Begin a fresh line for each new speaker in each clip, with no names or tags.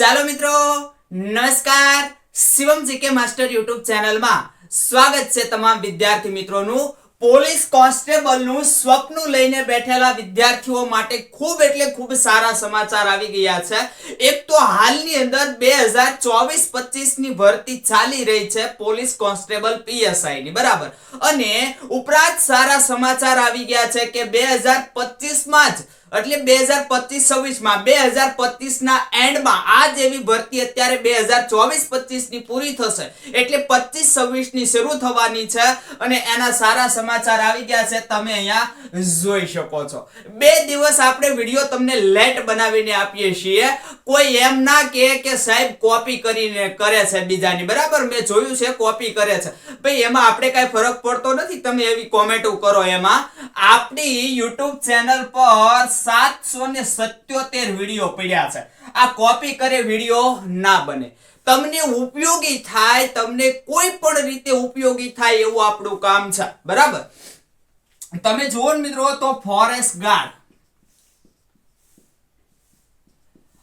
ચાલો મિત્રો, નમસ્કાર. શિવમ જીકે માસ્ટર યુટ્યુબ ચેનલમાં સ્વાગત છે તમામ વિદ્યાર્થી મિત્રોનું. પોલીસ કોન્સ્ટેબલનું સ્વપ્ન લઈને બેઠેલા વિદ્યાર્થીઓ માટે ખૂબ એટલે ખૂબ સારા સમાચાર આવી ગયા છે. એક તો હાલની અંદર બે હજાર ચોવીસ પચીસની ભરતી ચાલી રહી છે પોલીસ કોન્સ્ટેબલ પીએસઆઈની, બરાબર. અને ઉપરાંત સારા સમાચાર આવી ગયા છે કે બે હજાર પચીસમાં જ એટલે બે હજાર પચીસ છવ્વીસમાં બે હજાર પચીસ ના એન્ડમાં આ જેવી ભરતી અત્યારે બે હજાર ચોવીસ પચીસની પૂરી થશે. એટલે પચીસ છવ્વીસની શરૂ થવાની છે અને એના સારા સમાચાર આવી ગયા છે, તમે અહીંયા જોઈ શકો છો. બે દિવસ આપણે વીડિયો તમને લેટ બનાવીને આપીએ છીએ. કોઈ એમ ના કહે કે સાહેબ કોપી કરીને કરે છે બીજાની. બરાબર? મેં જોયું છે કોપી કરે છે. ભાઈ, એમાં આપણે કઈ ફરક પડતો નથી. તમે એવી કોમેન્ટો કરો એમાં. આપણી યુટ્યુબ ચેનલ પર સાતસો વીડિયો પડ્યા છે. આ કોપી કરે વીડિયો ના બને. તમને ઉપયોગી થાય, તમને કોઈ પણ રીતે ઉપયોગી થાય એવું આપણું કામ છે. બરાબર? તમે જુઓ મિત્રો, તો ફોરેસ્ટ ગાર્ડ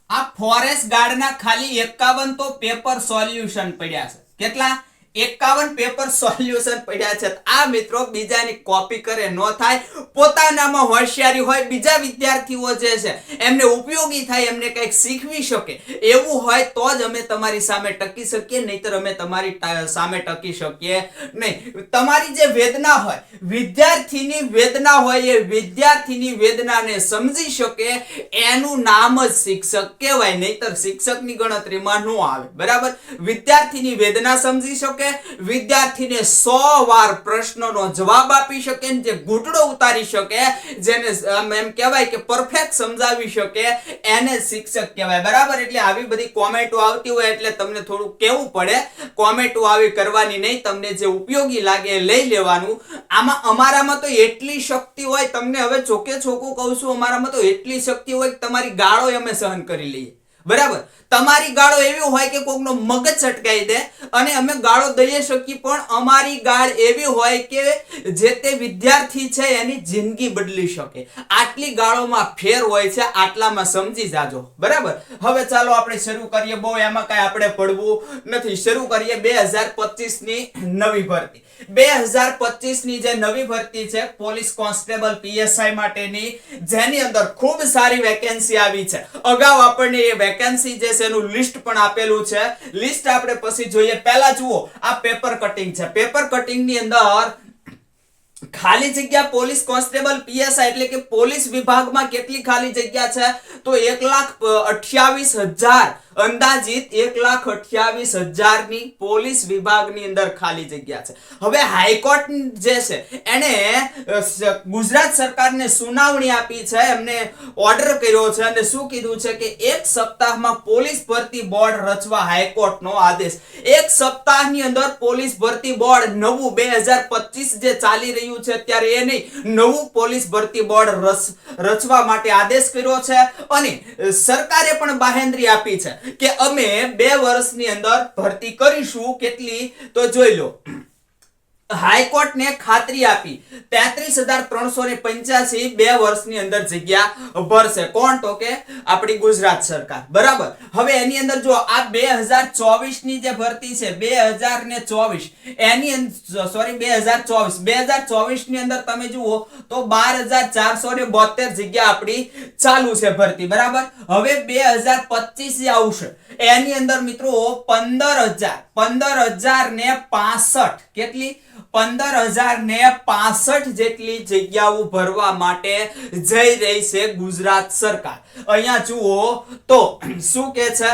આ ફોરેસ્ટ ગાર્ડના ખાલી એકાવન તો પેપર સોલ્યુશન પડ્યા છે. કેટલા? એકાવન પેપર સોલ્યુશન પડ્યા છે. આ મિત્રો બીજાની કોપી કરે, ન થાય, પોતાનામાં હોશિયારી હોય, બીજા વિદ્યાર્થીઓ જે છે, એમને ઉપયોગી થાય, એમને કંઈક શીખવી શકે. એવું હોય તો જ અમે તમારી સામે ટકી શકીએ, નહીતર અમે તમારી સામે ટકી શકીએ નહીં. તમારી જે વેદના હોય, વિદ્યાર્થીની વેદના હોય, એ વિદ્યાર્થીની વેદનાને સમજી શકે, એનું નામ જ શિક્ષક કહેવાય. નહીતર શિક્ષકની ગણતરીમાં ન આવે. બરાબર? વિદ્યાર્થીની વેદના સમજી શકે વિદ્યાર્થીને સો વાર પ્રશ્નનો જવાબ આપી શકે જે ઘૂંટડો ઉતારી શકે, જેને એમ કહેવાય કે પરફેક્ટ સમજાવી શકે, એને શિક્ષક કહેવાય. બરાબર? એટલે આવી બધી કોમેન્ટો આવતી હોય એટલે તમને થોડું કેવું પડે. કોમેન્ટો આવી કરવાની નહીં, તમને જે ઉપયોગી લાગે એ લઈ લેવાનું. આમાં અમારામાં તો એટલી શક્તિ હોય, તમને હવે ચોકે ચોખ્ખું કહું છું, અમારામાં તો એટલી શક્તિ હોય કે તમારી ગાળો અમે સહન કરી લઈએ. બરાબર? તમારી ગાળો એવી હોય કે કોકનો મગજ છટકાઈ દે અને અમે ગાળો દઈએ શકીએ, પણ અમારી ગાળ એવી હોય કે જે તે વિદ્યાર્થી છે એની જિંદગી બદલી શકે. આટલી ગાળોમાં ફેર હોય છે, આટલામાં સમજી જાજો. બરાબર? હવે ચાલો આપણે શરૂ કરીએ. બહુ એમાં કઈ આપણે પડવું નથી. શરૂ કરીએ બે હજાર પચીસની નવી ભરતી. બે હજાર પચીસની જે નવી ભરતી છે, પોલીસ કોન્સ્ટેબલ પીએસઆઈ માટેની, જેની અંદર ખૂબ સારી વેકેન્સી આવી છે. અગાઉ આપણને એ વેકેન્સી જે છે એનું લિસ્ટ પણ આપેલું છે. લિસ્ટ આપણે પછી જોઈએ. પહેલા જુઓ, આ પેપર કટિંગ છે. પેપર કટિંગની અંદર ખાલી જગ્યા પોલીસ કોન્સ્ટેબલ પીએસઆઈ એટલે કે પોલીસ વિભાગમાં કેટલી ખાલી જગ્યા છે? તો એક લાખ અઠ્યાવીસ હજાર. અંદાજિત એક લાખ અઠ્યાવીસ હજારની પોલીસ વિભાગની અંદર ખાલી જગ્યા છે. હવે હાઈકોર્ટ જે છે એને ગુજરાત સરકારને સુનાવણી આપી છે, એમને ઓર્ડર કર્યો છે અને શું કીધું છે કે એક સપ્તાહમાં પોલીસ ભરતી બોર્ડ રચવા હાઈકોર્ટનો આદેશ. એક સપ્તાહની અંદર પોલીસ ભરતી બોર્ડ નવું બે જે ચાલી રહ્યું છે અત્યારે એ નહીં. નવું પોલીસ ભરતી બોર્ડ રચ- રચવા માટે આદેશ કર્યો છે અને સરકારે પણ બાહેંધરી આપી છે કે અમે બે વર્ષની અંદર ભરતી કરીશું કેટલી તો જોઈ લો. હાઈકોર્ટને ખાતરી આપી. તેત્રીસ હજાર ત્રણસો ને પંચ્યાસી બે વર્ષની અંદર જગ્યા ભરશે. કોણ તો કે આપણી ગુજરાત સરકાર? બરાબર. હવે એની અંદર જો આ બે હજાર જે ભરતી છે, બે ને ચોવીસ, એની સોરી બે હજાર ચોવીસ, બે અંદર તમે જુઓ તો બાર હજાર ચારસો ને બોતેર જગ્યા આપણી ચાલુ છે ભરતી. બરાબર? હવે બે હજાર પચીસ આવશે. એની અંદર મિત્રો પંદર હજાર પંદર હજાર ને પાસઠ. કેટલી? પંદર હજાર ને પાસઠ જેટલી જગ્યાઓ ભરવા માટે જઈ રહી છે ગુજરાત સરકાર. અહીંયા જુઓ તો શું કે છે?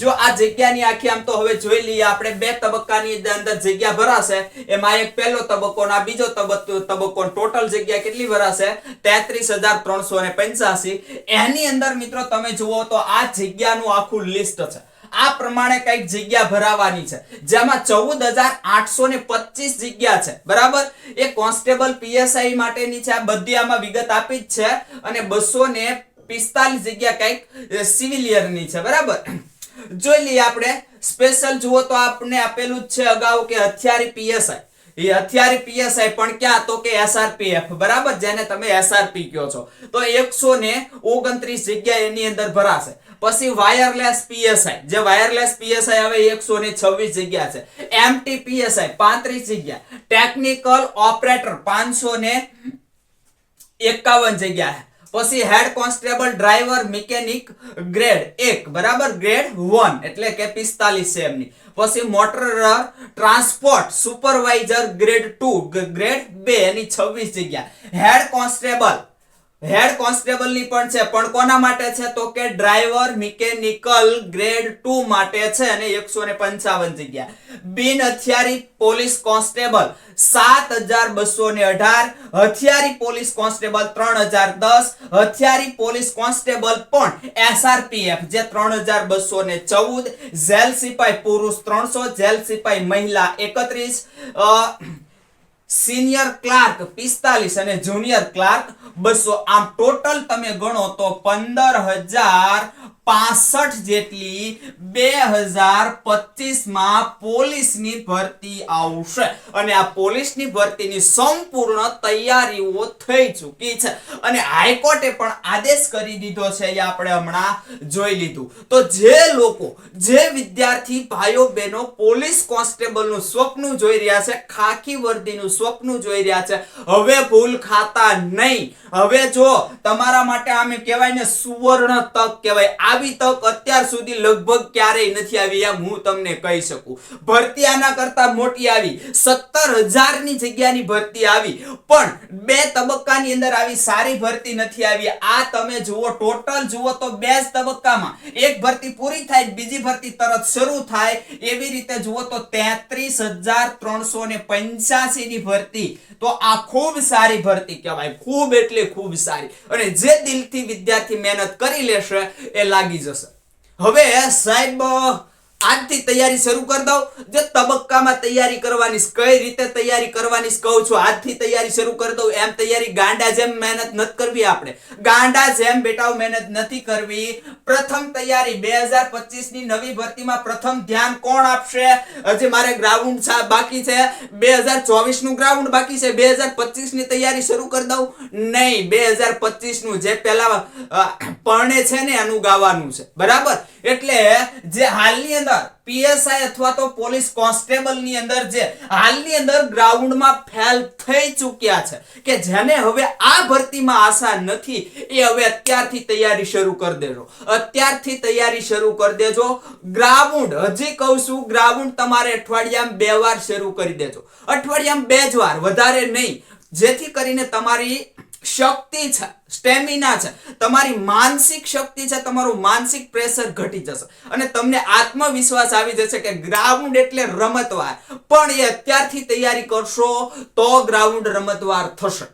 જો આ જગ્યાની આખી આમ તો હવે જોઈ લઈએ, આપણે બે તબક્કાની અંદર જગ્યા ભરાશે. એમાં એક પહેલો તબક્કો ના બીજો તબક્કો ટોટલ જગ્યા કેટલી ભરાશે? તેત્રીસ હજાર ત્રણસો ને પંચ્યાસી. એની અંદર મિત્રો તમે જુઓ તો આ જગ્યાનું આખું લિસ્ટ છે. આ પ્રમાણે કંઈક જગ્યા ભરાવાની છે. જેમાં ચૌદ હજાર આઠસો ને પચીસ જગ્યા છે. બરાબર? એ કોન્સ્ટેબલ પીએસઆઈ માટેની છે. આ બધી આમાં વિગત આપી જ છે. અને બસો ને પિસ્તાલીસ જગ્યા કંઈક સિવિલિયરની છે. બરાબર? જોઈ લઈએ આપણે. સ્પેશિયલ જુઓ તો આપણે આપેલું જ છે અગાઉ કે હથિયારી પીએસઆઈ એ હથિયારી પીએસઆઈ પણ ક્યાં? તો કે એસઆરપીએફ બરાબર? જેને તમે એસઆરપી કહો છો. તો એકસો ને ઓગણત્રીસ જગ્યા એની અંદર ભરાશે. પછી વાયરલેસ પીએસઆઈ જે વાયરલેસ પીએસઆઈ હવે એકસો ને છવ્વીસ જગ્યા છે. એમટી પીએસઆઈ પાંત્રીસ જગ્યા. ટેકનિકલ ઓપરેટર પાંચસો ને એકાવન જગ્યા પછી head constable driver mechanic grade એક. બરાબર? ગ્રેડ વન એટલે કે પિસ્તાલીસ છે એમની. પછી motor transport supervisor grade two grade બે. એની છવ્વીસ જગ્યા. હેડ કોન્સ્ટેબલ હેડ કોન્સ્ટેબલની પણ છે, પણ કોના માટે છે? તો કે ડ્રાઈવર મિકેનિકલ ગ્રેડ ટુ માટે છે અને એકસો ને પંચાવન જગ્યા. બિન હથિયારી પોલીસ કોન્સ્ટેબલ સાત હજાર બસો ને અઢાર, હથિયારી પોલીસ કોન્સ્ટેબલ ત્રણ હજાર દસ, હથિયારી પોલીસ કોન્સ્ટેબલ પણ એસઆરપીએફ, જે ત્રણ હજાર બસો ને ચૌદ, જેલ સિપાઈ પુરુષ ત્રણસો, જેલ સિપાઈ મહિલા એકત્રીસ સિનિયર ક્લાર્ક પિસ્તાલીસ અને જુનિયર ક્લાર્ક બસો આમ ટોટલ તમે ગણો તો પંદર હજાર પાસઠ જેટલી બે હજાર પચીસમાં પોલીસની ભરતી આવશે. અને આ પોલીસની ભરતીની સંપૂર્ણ તૈયારીઓ થઈ ચૂકી છે. અને હાઈકોર્ટે પણ આદેશ કરી દીધો છે, એ આપણે હમણાં જોઈ લીધું. તો જે લોકો, જે વિદ્યાર્થી ભાઈઓ બહેનો પોલીસ કોન્સ્ટેબલનું સ્વપ્ન જોઈ રહ્યા છે ખાકી વર્દીનું સ્વપ્ન જોઈ રહ્યા છે, હવે ભૂલ ખાતા નહીં. હવે જો તમારા માટે આમે કહેવાય ને સુવર્ણ તક કહેવાય. આવી તક અત્યાર સુધી લગભગ ક્યારેય નથી આવી એમ હું તમને કહી શકું. ભરતી આના કરતા મોટી આવી. સત્તર હજારની જગ્યાની ભરતી આવી. પણ બે તબક્કાની અંદર આવી સારી ભરતી નથી આવી. આ તમે જુઓ, ટોટલ જુઓ તો બે જ તબક્કામાં. એક ભરતી પૂરી થાય બીજી ભરતી તરત શરૂ થાય. એવી રીતે જુઓ તો તેત્રીસ હજાર ત્રણસો ને પંચ્યાસીની ભરતી. તો આ ખૂબ સારી ભરતી કહેવાય. ખૂબ એટલે ખૂબ સારી. અને જે દિલથી વિદ્યાર્થી મહેનત કરી લેશે, એ લાગી જશે. હવે સાહેબ આજથી તૈયારી શરૂ કરી દઉં. જે તબક્કામાં તૈયારી કરવાની, કઈ રીતે તૈયારી કરવાની કહું છું. આજથી તૈયારી શરૂ કરી દઉં. એમ તૈયારી ગાંડા જેમ મહેનત નથી કરવી આપણે. ગાંડા જેમ બેટાઓ મહેનત નથી કરવી. પ્રથમ તૈયારી બે ની નવી ભરતીમાં પ્રથમ ધ્યાન કોણ આપશે? હજી મારે ગ્રાઉન્ડ બાકી છે. બે નું ગ્રાઉન્ડ બાકી છે. બે ની તૈયારી શરૂ કરી દઉં. નહીં, બે નું જે પેલા પરણે છે ને એનું ગાવાનું છે. બરાબર? એટલે જે હાલની અંદર પીએસઆઈ અથવા તો પોલીસ કોન્સ્ટેબલની અંદર જે હાલની અંદર ગ્રાઉન્ડમાં ફેલ થઈ ચૂક્યા છે, કે જેને હવે આ ભરતીમાં આશા નથી, એ હવે અત્યારથી તૈયારી શરૂ કરી દેજો. અત્યારથી તૈયારી શરૂ કરી દેજો. ગ્રાઉન્ડ, હજી કહું છું, ગ્રાઉન્ડ તમારે અઠવાડિયામાં બે વાર શરૂ કરી દેજો. અઠવાડિયામાં બે જ વાર, વધારે નહીં. જેથી કરીને તમારી શક્તિ છે, સ્ટેમિના છે. તમારી માનસિક શક્તિ છે, તમારું માનસિક પ્રેશર ઘટી જશે. અને તમને આત્મવિશ્વાસ આવી જશે કે ગ્રાઉન્ડ એટલે રમતવાર. પણ એ અત્યારથી તૈયારી કરશો તો ગ્રાઉન્ડ રમતવાર થશે.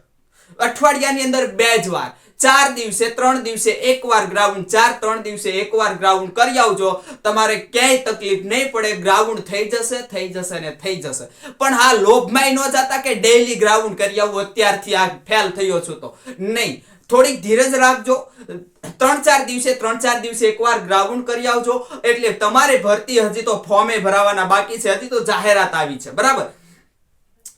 અઠવાડિયાની અંદર બે જ વાર. ચાર દિવસે, ત્રણ દિવસે એકવાર ગ્રાઉન્ડ ચાર, ત્રણ દિવસે એકવાર ગ્રાઉન્ડ કરી આવજો. તમારે ક્યાંય તકલીફ નહીં પડે ગ્રાઉન્ડ થઈ જશે થઈ જશે ને થઈ જશે. પણ હા, લોભમાં ન જતા કે ડેઈલી ગ્રાઉન્ડ કરી આવું, અત્યારથી આ ફેલ થયો છું તો. નહીં. થોડીક ધીરજ રાખજો. ત્રણ, ચાર દિવસે, ત્રણ, ચાર દિવસે એકવાર ગ્રાઉન્ડ કરી આવજો. એટલે તમારે ભરતી હજી તો ફોર્મે ભરાવાના બાકી છે. હજી તો જાહેરાત આવી છે. બરાબર?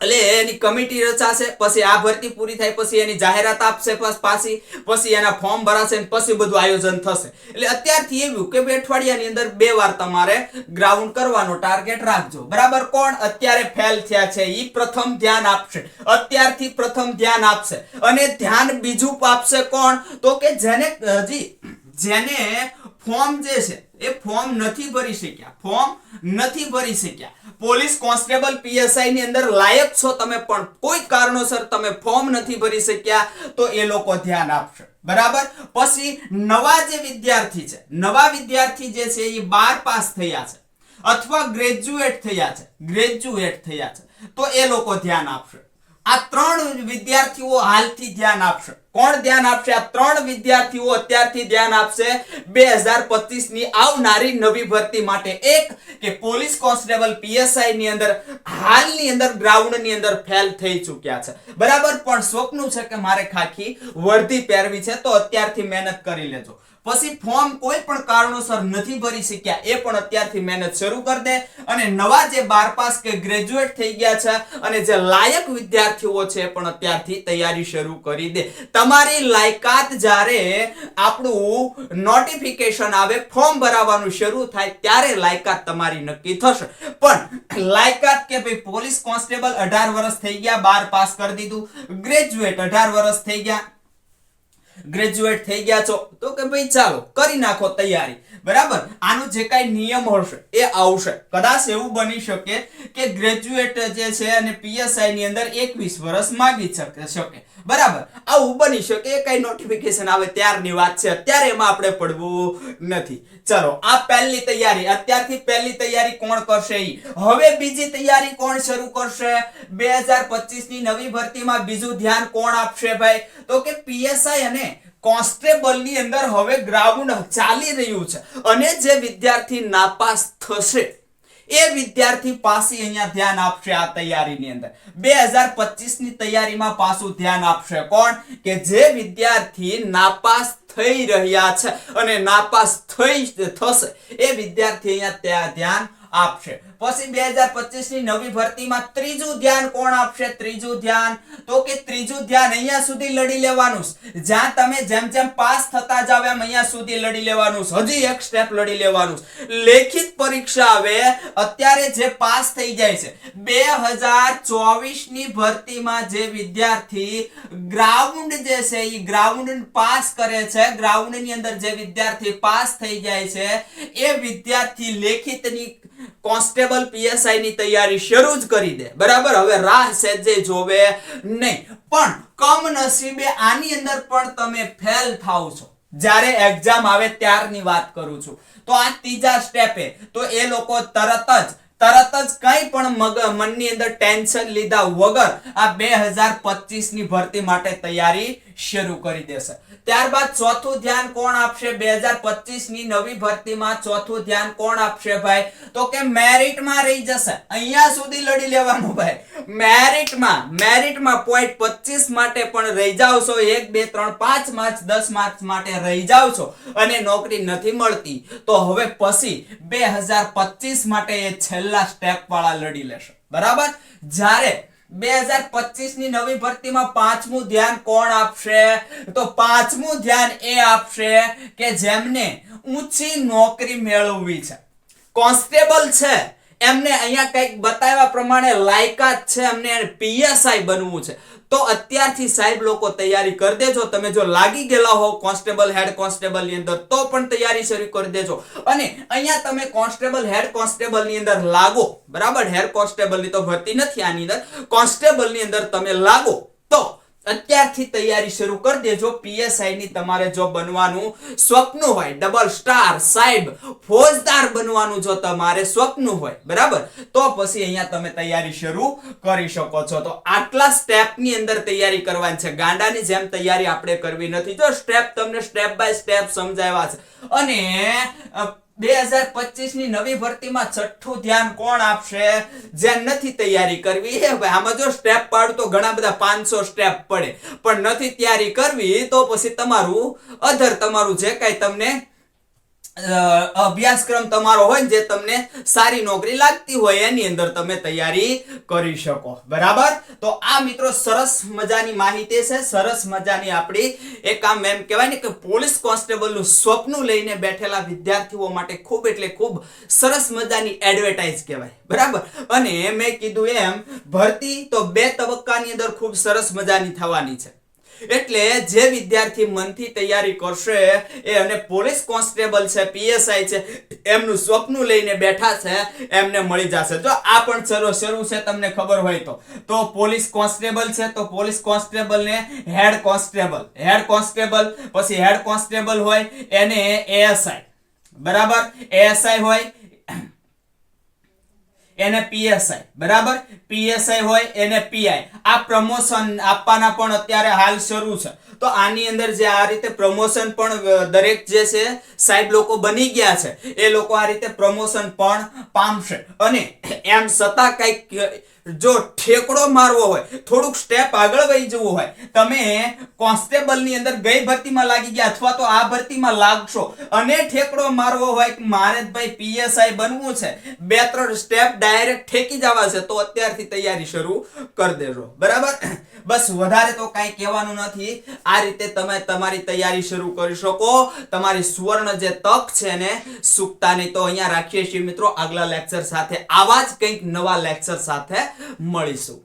એટલે એની કમિટી રચાશે, પછી આ ભરતી પૂરી થાય, પછી એની જાહેરાત આપશે પાછી, પછી એના ફોર્મ ભરાશે પછી બધું આયોજન થશે. એટલે અત્યારથી એવું કે બે અઠવાડિયાની અંદર બે વાર તમારે ગ્રાઉન્ડ કરવાનો ટાર્ગેટ રાખજો. બરાબર? કોણ અત્યારે ફેલ થયા છે એ પ્રથમ ધ્યાન આપશે. અત્યારથી પ્રથમ ધ્યાન આપશે. અને ધ્યાન બીજું આપશે કોણ? તો કે જેને હજી જેને ફોર્મ જે છે, એ ફોર્મ નથી ભરી શક્યા. ફોર્મ નથી ભરી શક્યા. પોલીસ કોન્સ્ટેબલ પીએસઆઈ ની અંદર લાયક છો તમે પણ. કોઈ કારણોસર તમે ફોર્મ નથી ભરી શક્યા તો એ લોકો ધ્યાન આપશે. બરાબર? પછી નવા જે વિદ્યાર્થી છે, નવા વિદ્યાર્થી જે છે એ બાર પાસ થયા છે, અથવા ગ્રેજ્યુએટ થયા છે, ગ્રેજ્યુએટ થયા છે, તો એ લોકો ધ્યાન આપશે. આ ત્રણ વિદ્યાર્થીઓ હાલથી ધ્યાન આપશે. કોણ ધ્યાન આપશે? આ ત્રણ વિદ્યાર્થીઓ અત્યારથી ધ્યાન આપશે બે ની આવનારી નવી ભરતી માટે. એક, કે પોલીસ કોન્સ્ટેબલ પીએસઆઈ ની અંદર, હાલની અંદર ગ્રાઉન્ડની અંદર ફેલ થઈ ચૂક્યા છે. બરાબર? પણ સ્વપ્ન છે કે મારે ખાખી વર્ધી પહેરવી છે, તો અત્યારથી મહેનત કરી લેજો. પછી ફોર્મ કોઈ પણ કારણોસર નથી ભરી શક્યા, એ પણ અત્યારથી મહેનત શરૂ કરી દે. અને નવા જે બાર પાસ કે ગ્રેજ્યુએટ થઈ ગયા છે અને જે લાયક વિદ્યાર્થીઓ છે, એ પણ અત્યારથી તૈયારી શરૂ કરી દે. તમારી લાયકાત જ્યારે આપણું નોટિફિકેશન આવે, ફોર્મ ભરાવાનું શરૂ થાય, ત્યારે લાયકાત તમારી નક્કી થશે. પણ લાયકાત કે ભાઈ પોલીસ કોન્સ્ટેબલ અઢાર વર્ષ થઈ ગયા, બાર પાસ કરી દીધું, ગ્રેજ્યુએટ અઢાર વર્ષ થઈ ગયા ગ્રેજ્યુએટ થઈ ગયા છો, તો કે ભાઈ ચાલો, કરી નાખો તૈયારી. બરાબર? આનો જે કાંઈ નિયમ હશે, એ આવશે. કદાચ એવું બની શકે કે ગ્રેજ્યુએટ જે છે અને પીએસઆઈ ની અંદર 21 વર્ષ માંગી શકે. બરાબર. આવું બની શકે કઈ નોટિફિકેશન આવે ત્યારની વાત છે. અત્યારે એમાં આપણે પડવું નથી. ચલો, આ પહેલી તૈયારી, અત્યારથી પહેલી તૈયારી કોણ કરશે હવે બીજી તૈયારી કોણ શરૂ કરશે? 2025 ની નવી ભરતીમાં બીજું ધ્યાન કોણ આપશે ભાઈ? તો કે પીએસઆઈ અને કોન્સ્ટેબલની અંદર હવે ગ્રાઉન્ડ ચાલી રહ્યું છે. અને જે વિદ્યાર્થી નાપાસ થશે એ વિદ્યાર્થી પાસી અહીંયા ધ્યાન આપશે આ તૈયારીની અંદર. 2025 ની તૈયારીમાં પાછું ધ્યાન આપશે કોણ? કે જે વિદ્યાર્થી નાપાસ થઈ રહ્યા છે અને નાપાસ થઈ થશે, એ વિદ્યાર્થી અહીંયા ધ્યાન આપશે. પછી 2025 ની નવી ભરતીમાં ત્રીજું ધ્યાન કોણ આપશે? ત્રીજું ધ્યાન. તો કે ત્રીજું ધ્યાન અહીંયા સુધી લડી લેવાનું જ્યાં તમે જેમ જેમ પાસ થતા જાવ, એમ અહીંયા સુધી લડી લેવાનું. હજી એક સ્ટેપ લડી લેવાનું લેખિત પરીક્ષા આવે, અત્યારે જે પાસ થઈ જાય છે, બે હજાર ચોવીસની ભરતીમાં જે વિદ્યાર્થી ગ્રાઉન્ડ જે છે એ ગ્રાઉન્ડ પાસ કરે છે ગ્રાઉન્ડની અંદર જે વિદ્યાર્થી પાસ થઈ જાય છે, એ વિદ્યાર્થી લેખિતની કોન્સ્ટેબલ પીએસઆઈ ની તૈયારી શરૂ જ કરી દે. બરાબર? હવે રાહ સેજે જોવે નહીં. પણ કમનસીબે આની અંદર પણ તમે ફેલ થાવ છો. જ્યારે એક્ઝામ આવે ત્યારની વાત કરું છું. તો આ ત્રીજા સ્ટેપે તો એ લોકો તરત જ તરત જ કંઈ પણ મનની અંદર ટેન્શન લીધા વગર આ બે ની ભરતી માટે તૈયારી શરૂ કરી દેશે. ત્યારબાદ ચોથું ધ્યાન કોણ આપશે? બે ની નવી ભરતીમાં ચોથું ધ્યાન કોણ આપશે ભાઈ? તો કે મેરિટમાં રહી જશે. અહીંયા સુધી લડી લેવાનું ભાઈ. મેરિટમાં મેરિટમાં પોઈન્ટ પચીસ માટે પણ રહી જાવ છો. એક, બે, ત્રણ, પાંચ માર્ચ દસ માર્ચ માટે રહી જાવ છો. અને નોકરી નથી મળતી. તો હવે પછી બે હજાર પચીસ માટે એ છેલ્લા સ્ટેપ વાળા લડી લેશે. બરાબર? જ્યારે બે હજાર પચીસની નવી ભરતીમાં પાંચમું ધ્યાન કોણ આપશે? તો પાંચમું ધ્યાન એ આપશે કે જેમને ઊંચી નોકરી મેળવવી છે. કોન્સ્ટેબલ છે. એમને અહીંયા કંઈક બતાવ્યા પ્રમાણે લાયકાત છે, એમને પીએસઆઈ બનવું છે. તો અત્યારથી સાહેબ લોકો તૈયારી કરી દેજો. તમે જો લાગી ગયેલા હો કોન્સ્ટેબલ હેડ કોન્સ્ટેબલની અંદર, તો પણ તૈયારી શરૂ કરી દેજો. અને અહીંયા તમે કોન્સ્ટેબલ હેડ કોન્સ્ટેબલની અંદર લાગો. બરાબર? હેડ કોન્સ્ટેબલની તો ભરતી નથી આની અંદર. કોન્સ્ટેબલની અંદર તમે લાગો. અત્યારથી તૈયારી શરૂ કરી દેજો. પીએસઆઈ ની તમારે જો બનવાનું સ્વપ્ન હોય ડબલ સ્ટાર સાહેબ, ફોજદાર બનવાનું જો તમારે સ્વપ્ન હોય, બરાબર? તો પછી અહીંયા તમે તૈયારી શરૂ કરી શકો છો. તો આટલા સ્ટેપની અંદર તૈયારી કરવાની છે. ગાંડાની જેમ તૈયારી આપણે કરવી નથી. જો સ્ટેપ તમને સ્ટેપ બાય સ્ટેપ સમજાવ્યા છે. અને બે હજાર પચીસની નવી ભરતીમાં છઠ્ઠું ધ્યાન કોણ આપશે? જે નથી તૈયારી કરવી આમાં જો સ્ટેપ પાડું તો ઘણા બધા પાંચસો સ્ટેપ પડે. પણ નથી તૈયારી કરવી, તો પછી તમારું અધર તમારું જે કાંઈ તમને અભ્યાસક્રમ તમારો હોય જે તમને સારી નોકરી લાગતી હોય એની અંદર તમે તૈયારી કરી શકો. બરાબર? તો આ મિત્રો સરસ મજાની માહિતી છે. સરસ મજાની આપણી, એક આમ એમ કહેવાય ને કે પોલીસ કોન્સ્ટેબલનું સ્વપ્ન લઈને બેઠેલા વિદ્યાર્થીઓ માટે ખૂબ એટલે ખૂબ સરસ મજાની એડવર્ટાઇઝ કહેવાય. બરાબર? અને મેં કીધું એમ, ભરતી તો બે તબક્કાની અંદર ખૂબ સરસ મજાની થવાની છે. એટલે જે વિદ્યાર્થી મનથી તૈયારી કરશે એ અને પોલીસ કોન્સ્ટેબલ છે, પીએસઆઈ છે, એમનું સ્વપ્ન લઈને બેઠા છે, એમને મળી જશે. જો આ પણ ચલો શરૂ છે તમને ખબર હોય તો. તો પોલીસ કોન્સ્ટેબલ છે, તો પોલીસ કોન્સ્ટેબલ ને હેડ કોન્સ્ટેબલ. હેડ કોન્સ્ટેબલ, પછી હેડ કોન્સ્ટેબલ હોય, એને એએસઆઈ. બરાબર? એએસઆઈ હોય, એને પીએસઆઈ. બરાબર? પીએસઆઈ હોય, એને પીઆઈ. આ પ્રમોશન આપવાના પણ અત્યારે હાલ શરૂ છે. તો આની અંદર જે આ રીતે પ્રમોશન પણ દરેક જે છે, સાહેબ લોકો બની ગયા છે. એ લોકો આ રીતે પ્રમોશન પણ પામશે. અને એમ છતાં કંઈક, જો ઠેકડો મારવો હોય, થોડુંક સ્ટેપ આગળ વહી જવું હોય, તમે કોન્સ્ટેબલની અંદર ગઈ ભરતીમાં લાગી ગયા અથવા તો આ ભરતીમાં લાગશો અને ઠેકડો મારવો હોય કે મારે ભાઈ પીએસઆઈ બનવું છે, બે ત્રણ સ્ટેપ ડાયરેક્ટ ઠેકી જવા છે, તો અત્યારથી તૈયારી શરૂ કરી દેજો. બરાબર? બસ વધારે તો કાંઈ કહેવાનું નથી. આ રીતે તમે તમારી તૈયારી શરૂ કરી શકો. તમારી સુવર્ણ જે તક છે ને, સુકતાની તો અહીંયા રાખીએ છીએ મિત્રો. આગલા લેક્ચર સાથે આવા જ કંઈક નવા લેક્ચર સાથે મળીશું.